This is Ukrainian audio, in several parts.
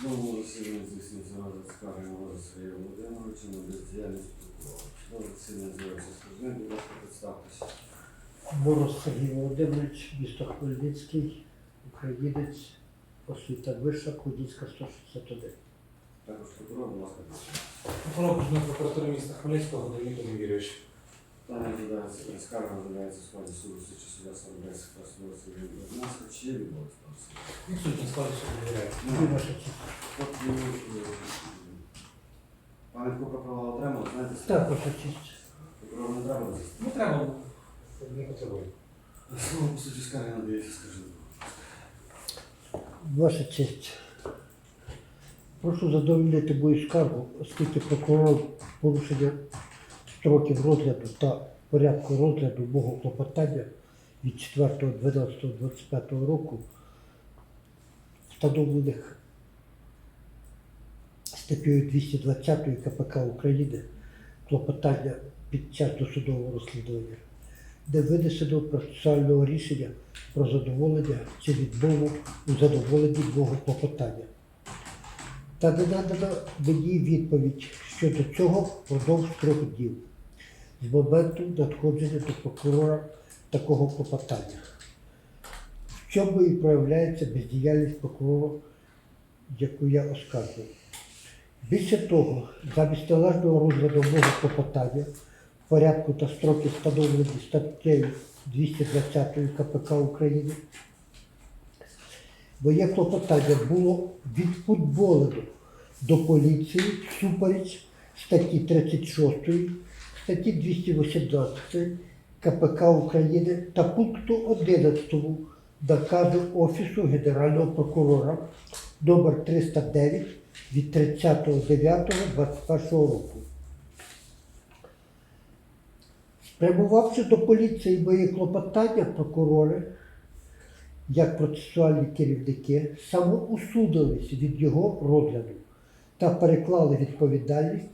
Знову засідання здійснюється розгляд скарги Мороза Сергія Володимировича на бездіяльність прокурора. Судове засідання з'явиться скаржник, будь ласка, представтеся. Мороз Сергій Володимирович, місто Хмельницький, українець, освіта вища, Кудінська 161. Також прокурор, будь ласка. Прокурор Окружної прокуратури міста Хмельницького Леонід Олівійович. Там розглядається скарга розглядається в складі суду слідчого суддя Сарбрейська та судового суддя Будь Чи є відбулось там суд? Відсутній складі суду довіряє. І ваша честь. От, ну, е, Пане Купа права отримали, знаєте, Так, ваша честь. прокурор не треба. Не треба, не потребує. Слово по суті скарги надається скаржнику. Ваша честь. Прошу задовольнити мою скаргу, оскільки прокурор порушення строків розгляду та порядку розгляду мого клопотання від 4.12.25 року, встановлених статтею 220 КПК України клопотання під час досудового розслідування, де винесено процесуального рішення про задоволення чи відмову у задоволенні мого клопотання. Та не надано мені відповідь щодо цього впродовж трьох днів з моменту надходження до прокурора такого клопотання. В чому і проявляється бездіяльність прокурора, яку я оскаржую. Більше того, замість належного розгляду мого клопотання в порядку та строки, встановлені статтею 220 КПК України, моє клопотання було відфутболено до поліції всупереч статті 36, статті 218 КПК України та пункту 11 наказу Офісу Генерального прокурора номер 309 від 30.09.21 року. Спрямувавши до поліції мої клопотання, прокурори як процесуальні керівники самоусудились від його розгляду та переклали відповідальність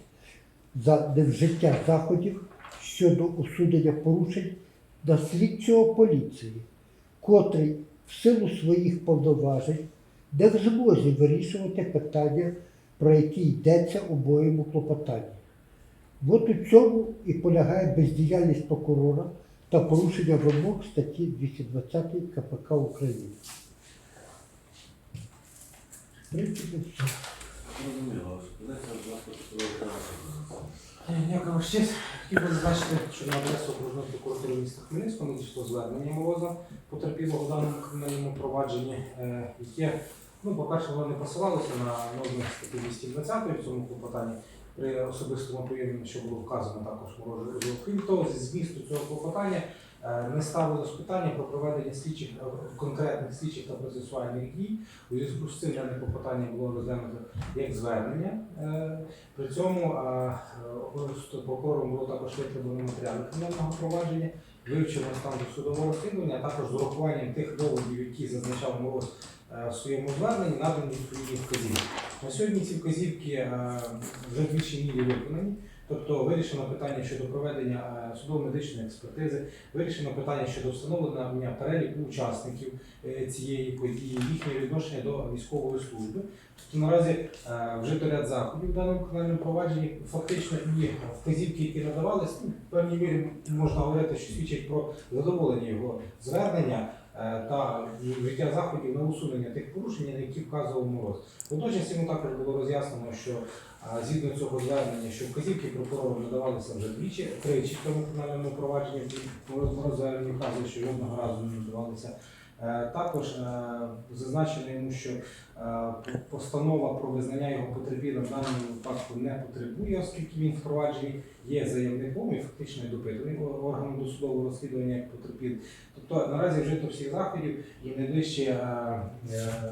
за невжиття заходів щодо усунення порушень на слідчого поліції, котрий в силу своїх повноважень не в змозі вирішувати питання, про які йдеться у моєму клопотанні. От у цьому і полягає бездіяльність прокурора та порушення вимог статті 220 КПК України. Зрозуміло, ваша будь ласка. Дякую, ще Хотів би зазначити, що на адресу окружної прокуратури міста Хмельницького надійшло звернення молоза потерпілого в даному кримінальному провадженні, е, яке, ну, по-перше, воно не посилалося на норми статті 220 в цьому клопотанні. При особистому повідомленні, що було вказано також морожу. Крім того, зі змісту цього клопотання не ставилось питання про проведення слідчих е, конкретних слідчих та процесуальних дій. У зв'язку з цим дане клопотання було розглянуто як звернення. Е, При цьому е, прокурором було також витребувано матеріали кримінального провадження, вивчено стан досудового розслідування, а також з урахуванням тих доводів, які зазначав Мороз в своєму зверненні, надані відповідні вказівки. На сьогодні ці вказівки вже більшій мірі виконані. Тобто вирішено питання щодо проведення е, судово-медичної експертизи, вирішено питання щодо встановлення переліку учасників е, цієї події, їхнє відношення до військової служби. Тобто наразі е, вжито ряд заходів в даному кримінальному провадженні. Фактично і вказівки, які надавались, ну, в певній мірі можна говорити, що свідчать про задоволення його звернення та вжиття заходів на усунення тих порушень, на які вказував мороз. Водночас йому також було роз'яснено, що згідно цього звернення, що вказівки прокурору надавалися вже двічі, тричі в цьому кримінальному провадженні, мороз звернення вказує, що жодного разу не надавалися. Е, Також е, зазначено йому, що е, постанова про визнання його потерпілим в даному випадку не потребує, оскільки він в провадженні є заявником і фактично допитаний органом досудового розслідування як потерпілий. Тобто наразі вжито всіх заходів і найближче, е,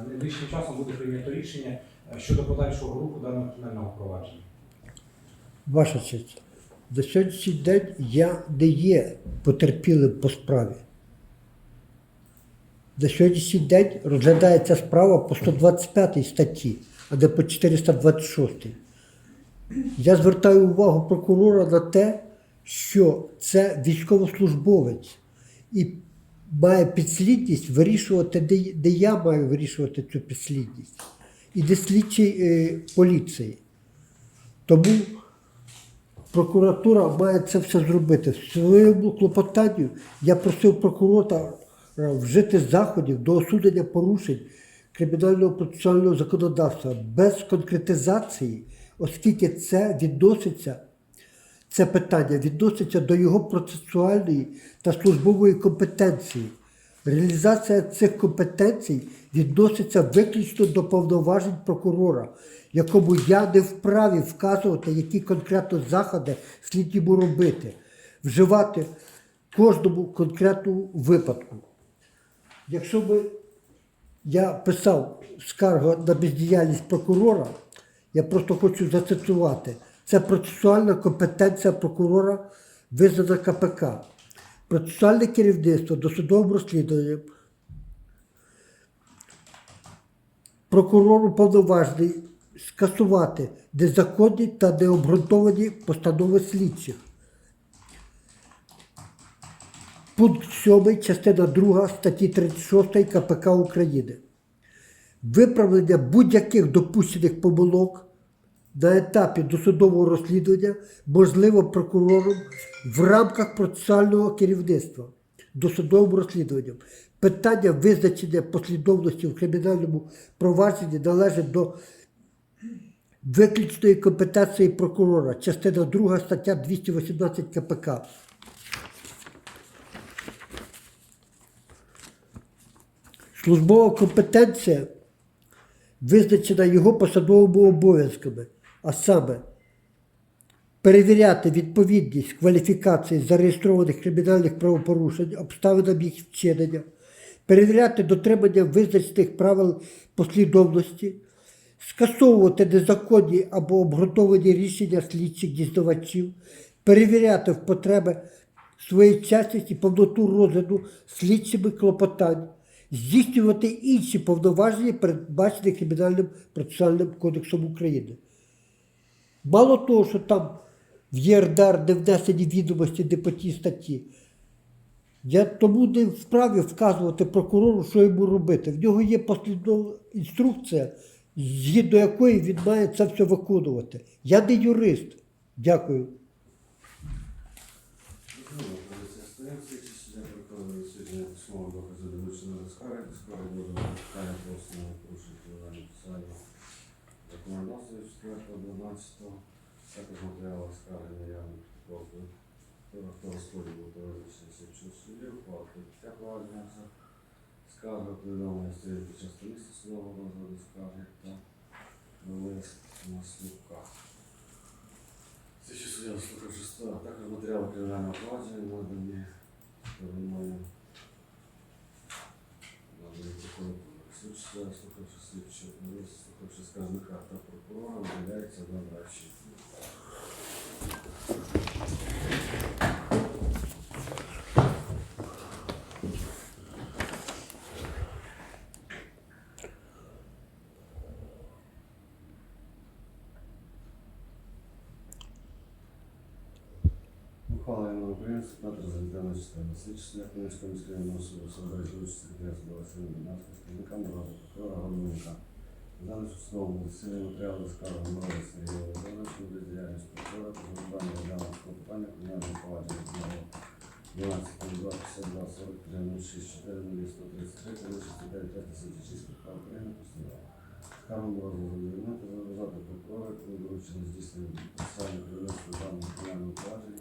найближчим часом буде прийнято рішення щодо подальшого руху даного кримінального провадження. Ваша честь. На сьогоднішній день я не є потерпілим по справі. На сьогоднішній день розглядається справа по 125 статті, а не по 426. Я звертаю увагу прокурора на те, що це військовослужбовець. І має підслідність вирішувати, де, де я маю вирішувати цю підслідність. І де слідчий е, поліції. Тому прокуратура має це все зробити. В своєму клопотанню я просив прокурора вжити заходів до осудення порушень кримінального процесуального законодавства без конкретизації, оскільки це відноситься, це питання відноситься до його процесуальної та службової компетенції. Реалізація цих компетенцій відноситься виключно до повноважень прокурора, якому я не вправі вказувати, які конкретно заходи слід йому робити, вживати кожному конкретному випадку. Якщо би я писав скаргу на бездіяльність прокурора, я просто хочу зацитувати. Це процесуальна компетенція прокурора, визнана КПК. Процесуальне керівництво досудовим розслідуванням прокурору повноважений скасувати незаконні та необґрунтовані постанови слідчих. Пункт 7, частина 2 статті 36 КПК України. Виправлення будь-яких допущених помилок на етапі досудового розслідування можливо прокурором в рамках процесуального керівництва досудовим розслідуванням. Питання визначення послідовності в кримінальному провадженні належить до виключної компетенції прокурора, частина 2 стаття 218 КПК. Службова компетенція визначена його посадовими обов'язками, а саме перевіряти відповідність кваліфікації зареєстрованих кримінальних правопорушень, обставинам їх вчинення, перевіряти дотримання визначених правил послідовності, скасовувати незаконні або обґрунтовані рішення слідчих дізнавачів, перевіряти в потреби своєчасність і повноту розгляду слідчими клопотань, здійснювати інші повноваження, передбачені Кримінальним процесуальним кодексом України. Мало того, що там в ЄРДР не внесені відомості не по тій статті, я тому не вправі вказувати прокурору, що йому робити. В нього є послідовна інструкція, згідно якої він має це все виконувати. Я не юрист. Дякую. Друга позиція до скарги буде викликання по основному порушень кримінального процесуального законодавства від 4.12. Також матеріали скарги наявні протокол. Хто розподіл був до визначення слідчого судді, ухвала прийняття провадження за скарги, повідомлення стоїть під час місця судового розгляду скарги та лист на слухах. Слідчі суддя слухавши сто- також матеріали кримінального провадження надані стороною надані прокуратури. Суддя слухавши слідчі, слухавши скаржника та прокурора, виділяється на дачі. Івана України, Петра Залітана Читана. Слідчі суддя Хмельницького міського районного суду Соборі Жлучі секретаря судова сина 12 скарбника Мороза, прокурора Гордоника. Даний судовому засіданні матеріали скарги Мороза Сергія Володимировича без діяльність прокурора та завдання державного клопотання кримінального провадження з номером 12 52 52 43 06 4 133 39 5 76 КПК України постанова. Скаргу Мороза задовольнити, зобов'язати прокурора, коли доручено здійснення процесуального керівництва даного кримінального провадження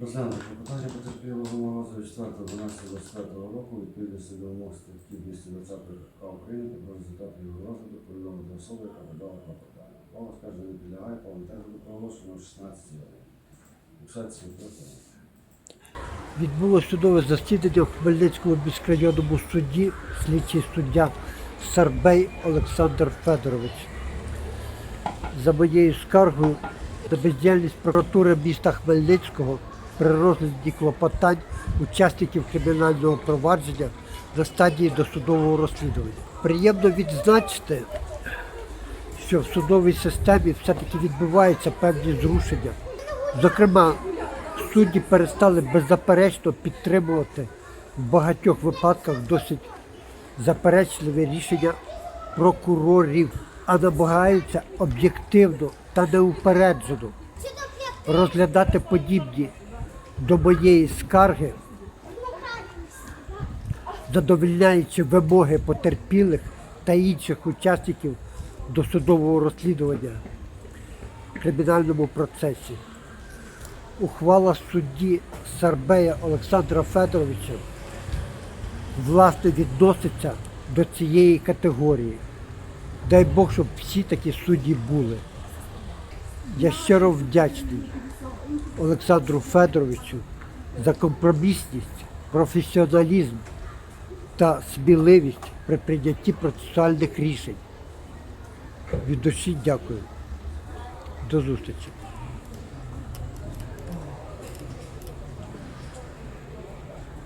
Розглянути клопотання потерпілого Мороза від 4.12.24 року відповідності до вимог статті 220 КПК України та про результати його розгляду повідомити особу, яка подала клопотання. Право скаже не підлягає, повний термін проголошено в 16 годин. Відбулося судове засідання в Хмельницькому міськрайонному суді слідчий суддя Сарбей Олександр Федорович. За моєю скаргою на бездіяльність прокуратури міста Хмельницького при розгляді клопотань учасників кримінального провадження на стадії досудового розслідування. Приємно відзначити, що в судовій системі все-таки відбуваються певні зрушення. Зокрема, судді перестали беззаперечно підтримувати в багатьох випадках досить заперечливе рішення прокурорів, а намагаються об'єктивно та неупереджено розглядати подібні до моєї скарги, задовільняючи вимоги потерпілих та інших учасників досудового розслідування в кримінальному процесі. Ухвала судді Сарбея Олександра Федоровича власне відноситься до цієї категорії. Дай Бог, щоб всі такі судді були. Я щиро вдячний Олександру Федоровичу за компромісність, професіоналізм та сміливість при прийнятті процесуальних рішень. Від душі дякую. До зустрічі.